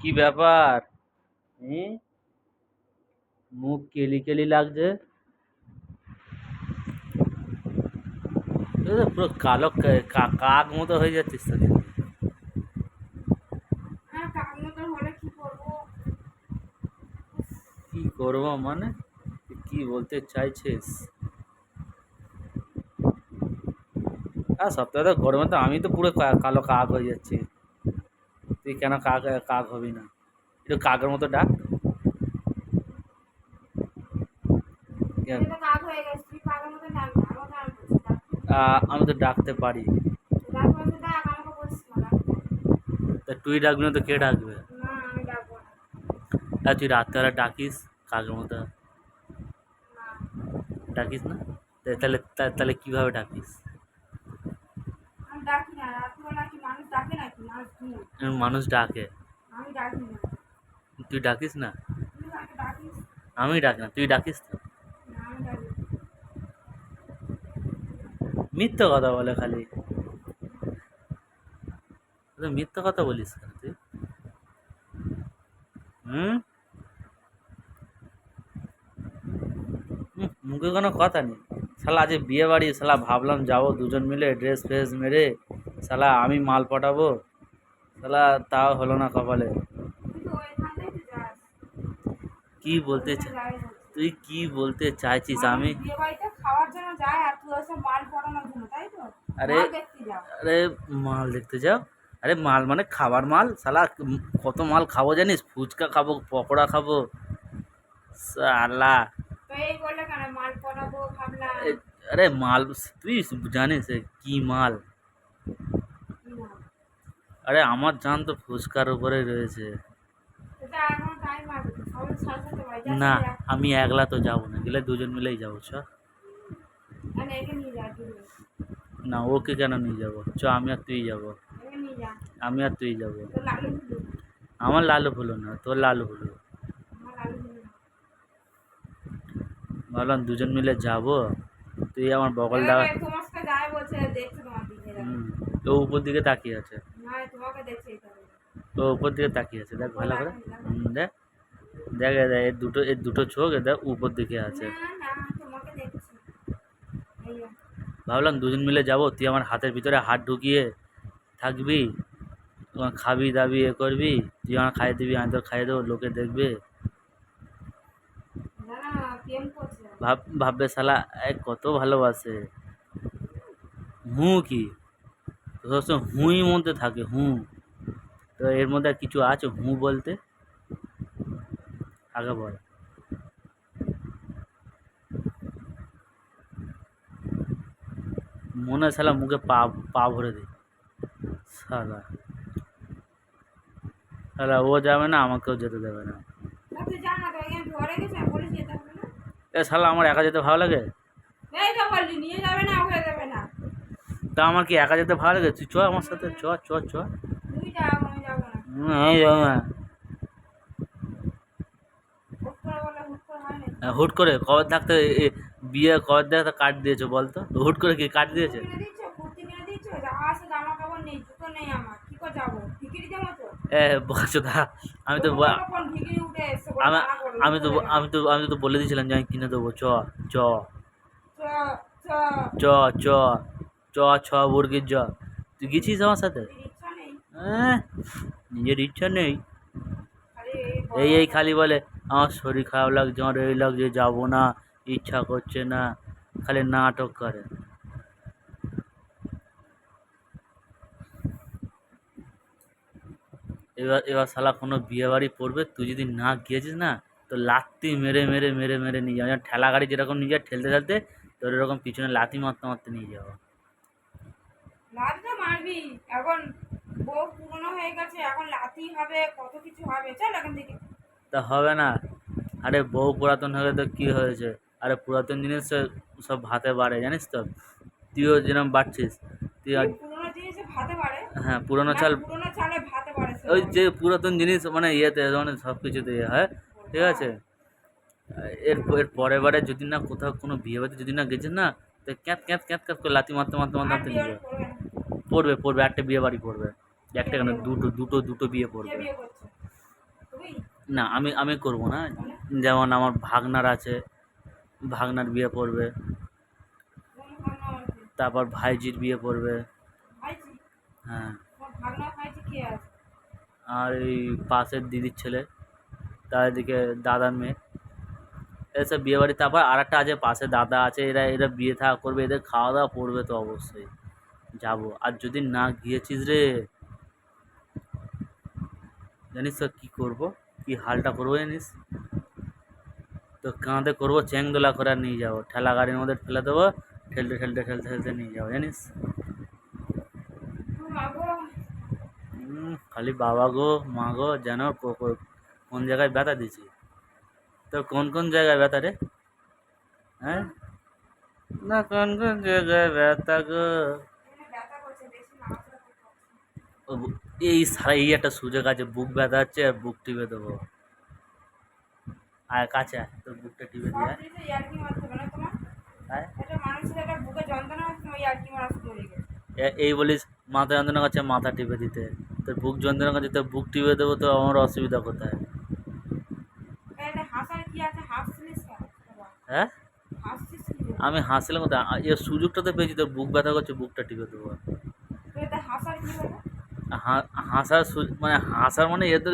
কি ব্যাপার? হুম? মুখ কেলি কেলি লাগছে। পুরো কালো কাক মতো হয়ে যাচ্ছিস তো। হলে কি করব? মানে? কি বলতে চাইছিস? আর সপ্তাহে তো গরমে তো আমি তো পুরো কালো কাক হয়ে যাচ্ছি। তুই কেন কাক কাক হবি না? একটু কাকের মতো ডাক। আমি তো ডাকতে পারি। তা তুই ডাকবি না তো কে ডাকবে? আর তুই রাত্রেবেলা ডাকিস কাকের মতো? ডাকিস না? তাহলে তাহলে কীভাবে ডাকিস আমি ডাকি না রাত্রিবেলা কি মানুষ ডাকে নাকি মানুষ ডাকে। তুই ডাকিস না? আমি ডাকি না তুই ডাকিস তো। মিথ্যে কথা বলে খালি। মিথ্যে কথা বলিস কেন তুই? হুম? হুম, মুখে কোনো কথা নেই। শালা আজ বিয়ে বাড়ি শালা ভাবলাম যাব দুজন মিলে ড্রেস ফ্রেস মেরে। শালা আমি মাল পটাবো শালা তাও হলো না কপালে। কি বলতে তুই কি বলতে চাইছিস? আমি আর, আরে মাল দেখতে যাও। আরে মাল মানে খাবার মাল? শালা কত মাল খাব জানিস? ফুচকা খাব, পকোড়া খাব। শালা। আরে মাল, তুই জানিস কি মাল। আরে আমার জান তো ফুচকার উপরে রয়েছে। না আমি একলা তো যাব না গেলে দুজন মিলেই যাব চ। না ওকে কেন নিয়ে যাব? চ আমি আর তুই যাব। আমি আর তুই যাব। আমার লালু ভুলো না তোর লালু ভুলো আমার ভাবলাম দুজন মিলে যাব তুই আমার হুম তো উপর দিকে তাকিয়ে আছে না তোমাকে দেখছে এটা তো উপর দিকে তাকিয়ে আছে, দেখ ভালো করে। দেখ। দেখ এর দুটো এর দুটো চোখ, এ দেখ, উপর দিকে আছে। ভাবলাম দুজন মিলে যাব, তুই আমার হাতের ভিতরে হাত ঢুকিয়ে থাকবি, তোমার খাবি দাবি, এ করবি, তুই আমার খাইয়ে দিবি, আমি তোর খাইয়ে দেবো, লোকে দেখবে। ভাব, ভাববে শালা কত ভালোবাসে। হুঁ কি? হুঁই মধ্যে থাকে, হুঁ। তো এর মধ্যে আর কিছু আছে? হুঁ বলতে? আগে বল। মনে হয় শালা মুখে পা পা ভরে দিই শালা। শালা ও যাবে না আমাকেও যেতে দেবে না। এ শালা আমার একা যেতে ভালো লাগে? তা আমার কি একা যেতে ভালো লাগে? তুই চ আমার সাথে চ চ চ। হুট করে হয় হুট করে কবে থাকতে বিয়ে কবে থাকতে কাট দিয়েছ বলতো? হুট করে কি কাট দিয়েছে? আমি তো আমি তো আমি তো আমি তো বলে দিয়েছিলাম যে আমি কিনে দেবো চ চ। চ চ। চ ছ মুরগির চ তুই গেছিস আমার সাথে? হ্যাঁ? নিজের ইচ্ছা নেই। এই এই খালি বলে আমার শরীর খারাপ লাগছে আমার এই লাগছে যাব না ইচ্ছা করছে না। খালি নাটক করে। এবার এবার শালা কোনো বিয়ে বাড়ি পড়বে তুই যদি না গিয়েছিস না তো লাত্তি মেরে মেরে মেরে মেরে নিয়ে যাব। ঠেলা গাড়ি যেরকম নিয়ে যায় ঠেলতে ঠেলতে তোর এরকম পিছনে লাথি মারতে মারতে নিয়ে যাব। মারবি। এখন বউ পুরনো হয়ে গেছে এখন লাথি হবে কত কিছু হবে চল এখান থেকে। তা হবে না। আরে বউ পুরাতন হয়ে তো কী হয়েছে? আরে পুরাতন জিনিস সব- ভাতে বাড়ে জানিস তো? তুইও যেরকম বাড়ছিস তুই আর- পুরনো জিনিসে ভাতে পারে হ্যাঁ পুরোনো চাল পুরনো চালে ভাতে পারে ওই যে পুরাতন জিনিস মানে ইয়েতে মানে সব কিছুতে ইয়ে হয় ঠিক আছে? এর এর পরের বারে যদি না কোথাও কোনো বিয়ে বাড়িতে যদি না গেছিস না তো ক্যাঁত ক্যাঁত ক্যাঁত ক্যাঁত করে লাথি মারতে মারতে মারতে মারতে পড়বে পড়বে একটা বিয়ে বাড়ি পড়বে। একটা কেন দুটো দুটো দুটো বিয়ে কে পড়বে না আমি আমি করব না। যেমন আমার ভাগনার আছে ভাগনার বিয়ে পড়বে তারপর ভাইজির বিয়ে পড়বে হ্যাঁ। আর এই পাশের দিদির ছেলে তার এদিকে দাদার মেয়ে। এসব বিয়ে বাড়ি তারপর আর একটা আছে পাশে দাদা আছে এরা এরা বিয়ে থাকা করবে এদের খাওয়া দাওয়া পড়বে তো অবশ্যই। যাব। আর যদি না গিয়েছিস রে জানিস তো কী করব? কী হালটা করব জানিস? তো কাঁধে করব, চ্যাংদোলা করে নিয়ে যাব। ঠেলা গাড়ির মধ্যে ফেলে দেবো, ঠেলতে ঠেলতে ঠেলতে ঠেলতে নিয়ে যাব, জানিস? খালি বাবা গো, মা গো কো- কোন জায়গায় ব্যথা দিছি তো কোন কোন জায়গায় ব্যথা রে? হ্যাঁ? না, কোন কোন জায়গায় ব্যথা গো? এই সারা এই একটা সুযোগ আছে বুক ব্যথা হচ্ছে আর বুক টিপে দেবো। আর কাছে তোর বুকটা টিপে দিয়ে হয়ে? এই বলিস মাথা যন্ত্রণা করছে মাথা টিপে দিতে। তোর বুক যন্ত্রণা করছে তোর বুক টিপে দেবো তো আমার অসুবিধা কোথায়? হ্যাঁ? আমি হাসলাম কোথায়? এর সুযোগটা তো পেয়েছি তোর বুক ব্যথা করছে বুকটা টিপে দেবো। হাসার কি হাসার মানে হাসার মানে এতে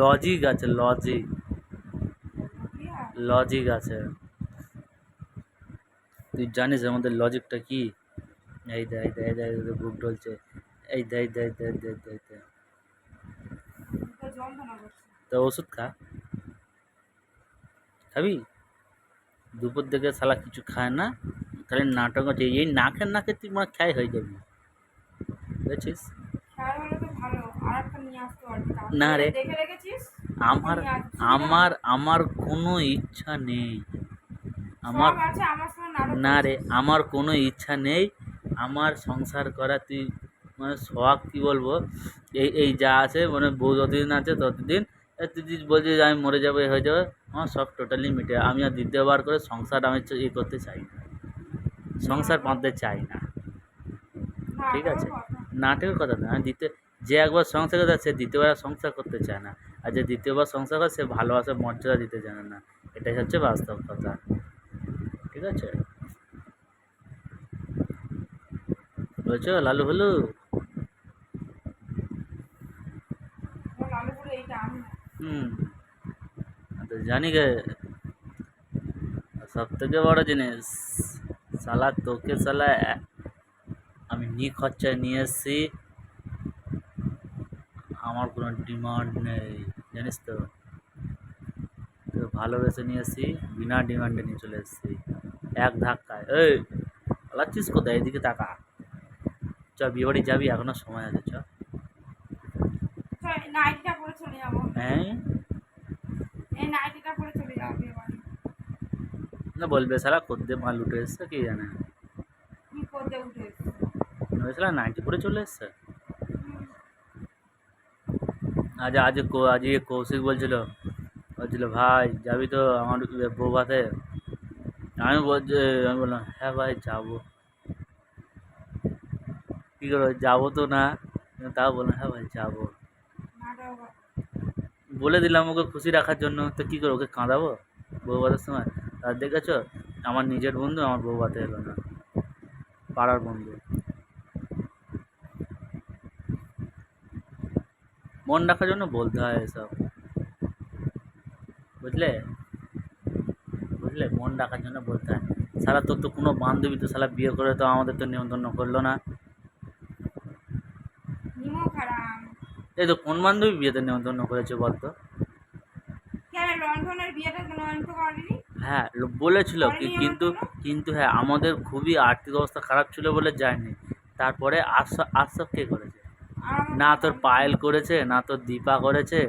লজিক আছে লজিক লজিক আছে। তুই জানিস এর মধ্যে লজিকটা কি? এই দে এই দে দে বুক ডলছে এই দে এই দে এই দে এই দে, দে, তো ওষুধ খা। খাবি? দুপুর থেকে শালা কিছু খায় না? খালি নাটক হচ্ছে। এই নাকের নাকে তুই মানে খাই হয়ে যাবি। বুঝছিস খেয়াল হলে তো ভালো আর একটা নিয়ে আসতে পারবি তাহলে না রে। দেখে রেখেছিস? আমার। আমার আমার কোনো ইচ্ছা নেই। আমার না রে। আমার কোনো ইচ্ছা নেই। আমার সংসার করা তুই মানে শখ কী বলব? এই এই যা আছে মানে বউ যতদিন আছে ততদিন। তুই বলছিস যে আমি মরে যাব হয়ে যাবে আমার সব টোটালি মিটে আমি আর দ্বিতীয়বার করে সংসার আমি ইয়ে করতে চাই না। সংসার বাঁধতে চাই না। ঠিক আছে। নাটকের কথা না আমি দ্বিতীয় যে একবার সংসার করে সে দ্বিতীয়বার সংসার করতে চায় না। আর যে দ্বিতীয়বার সংসার করে, সে ভালোবাসা, মর্যাদা দিতে জানে না। এটাই হচ্ছে বাস্তব কথা। ঠিক আছে? বলছো, লালু হলু। হুম। তো জানি গে। সব থেকে বড় জিনিস সালা তোকে সালা আমি নি খরচায় নিয়ে এসছি। আমার কোনো ডিমান্ড নেই জানিস তো? তো ভালোবেসে নিয়ে এসছি বিনা ডিমান্ডে নিয়ে চলে এসছি। এক ধাক্কায়। এই পালাচ্ছিস কোথায়? এদিকে তাকা। চ বিয়ে বাড়ি যাবি? এখনও সময় আছে চ। হ্যাঁ বাড়ি না বলবে সারা খদ্দে মাল উঠে এসছে কি জানে? নাইনটি পরে চলে এসছে? আজ আজ আজ ইয়ে কৌশিক বলছিল বলছিল, ভাই, যাবি তো আমার বউ ভাতে? আমি বলছি আমি বললাম হ্যাঁ ভাই, যাব। কী করব, যাব তো না, তাও বললাম হ্যাঁ ভাই, যাব। বলে দিলাম ওকে খুশি রাখার জন্য, তো কী করব, ওকে কাঁদাবো বউ ভাতের সময়? আর দেখেছ, আমার নিজের বন্ধু, আমার বউ ভাতে এলো না, পাড়ার বন্ধু। মন রাখার জন্য বলতে হয় এসব বুঝলে বুঝলে মন রাখার জন্য বলতে হয় সারা তোর তো কোনো বান্ধবী তো সালা বিয়ে করে তো আমাদের তো নিমন্ত্রণ করল না এই তো কোন বান্ধবী বিয়েতে নিমন্ত্রণ করেছে বলতো হ্যাঁ বলেছিল কি কিন্তু কিন্তু হ্যাঁ আমাদের খুবই আর্থিক অবস্থা খারাপ ছিল বলে যায়নি তারপরে আশা আশাব কে করেছে না তোর পায়েল করেছে না তোর দীপা করেছে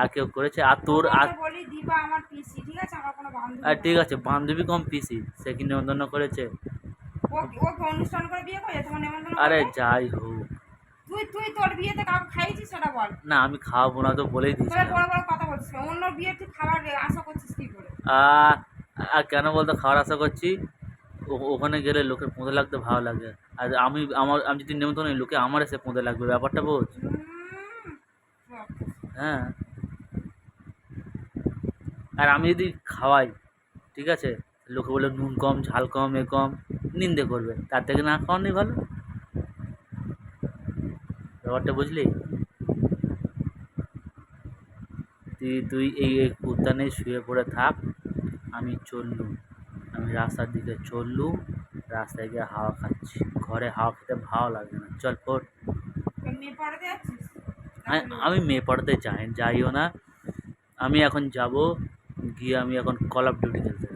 আর কেউ করেছে আর তোর আর ঠিক আছে? বান্ধবী আর ঠিক আছে বান্ধবী কম পিসি সে কি নিমন্ত্রণ করেছে? আরে যাই হোক। তুই তুই তোর বিয়েতে কাউকে খাইয়েছিস সেটা বল। না আমি খাওয়াবো না তো বলেই তোরা দিয়েছিলাম বড় বড় কথা বলছিস। কেন? অন্য বিয়ে তুই খাবার আশা করছিস কি করে? আর কেন বলতো খাওয়ার আশা করছি? ওখানে গেলে লোকের পোঁদে লাগতে ভালো লাগে। আর আমি আমার আমি যদি নিমন্ত্রণ নিই, লোকে আমার এসে পোঁদে লাগবে ব্যাপারটা বোঝ। হ্যাঁ। আর আমি যদি খাওয়াই ঠিক আছে? লোকে বলে নুন কম ঝাল কম এ কম নিন্দে করবে। তার থেকে না খাওয়ানোই ভালো। ব্যাপারটা বুঝলি? তুই তুই এই এই উদ্যানে শুয়ে পড়ে থাক আমি চললুম। আমি রাস্তার দিকে চললুম। রাস্তায় গিয়ে হাওয়া খাচ্ছি। ঘরে হাওয়া খেতে ভালো লাগে না। চল যাচ্ছিস? আমি- আমি মেয়ে পড়াতে যাই যাইও না। আমি এখন যাব গিয়ে আমি এখন কল অফ ডিউটি খেলতে